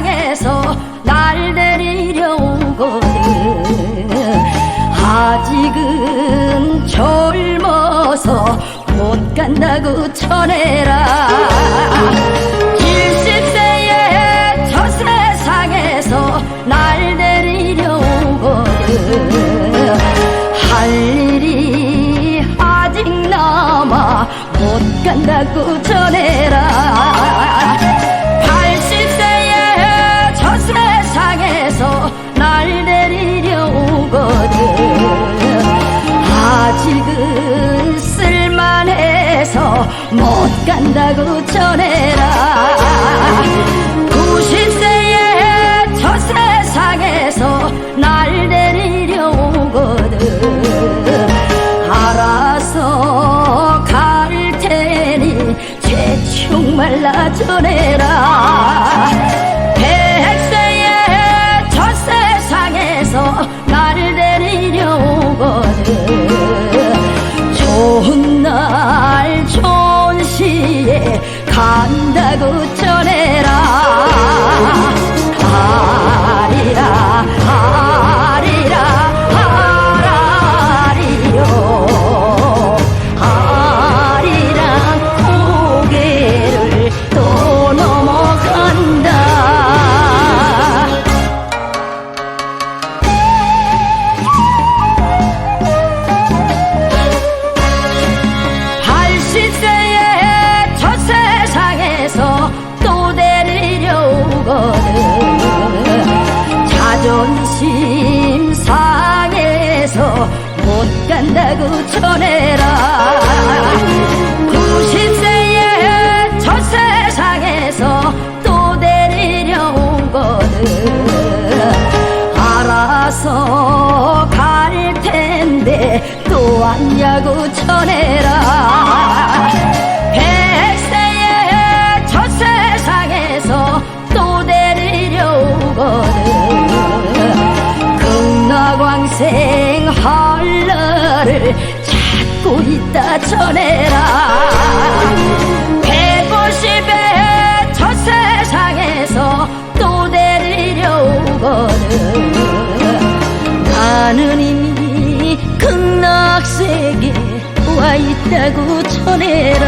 세상에서 날 데리려 온 것은 아직은 젊어서 못 간다고 쳐내라. 70세의 저 세상에서 날 데리려 온 것은 할 일이 아직 남아 못 간다고 못 간다고 전해라. 90세의 저 세상에서 날 데리려 오거든. 알아서 갈 테니 대충 말라 전해라 심 상해서 못 간다고 전해라. 90세의 저 세상에서 또 데리려 오거든 알아서 갈 텐데 또 왔냐고 전해라 극락왕생 헐러를 찾고 있다 전해라. 백오십의 저 세상에서 또 데리려 오거든 나는 이미 극락세계에 와 있다고 전해라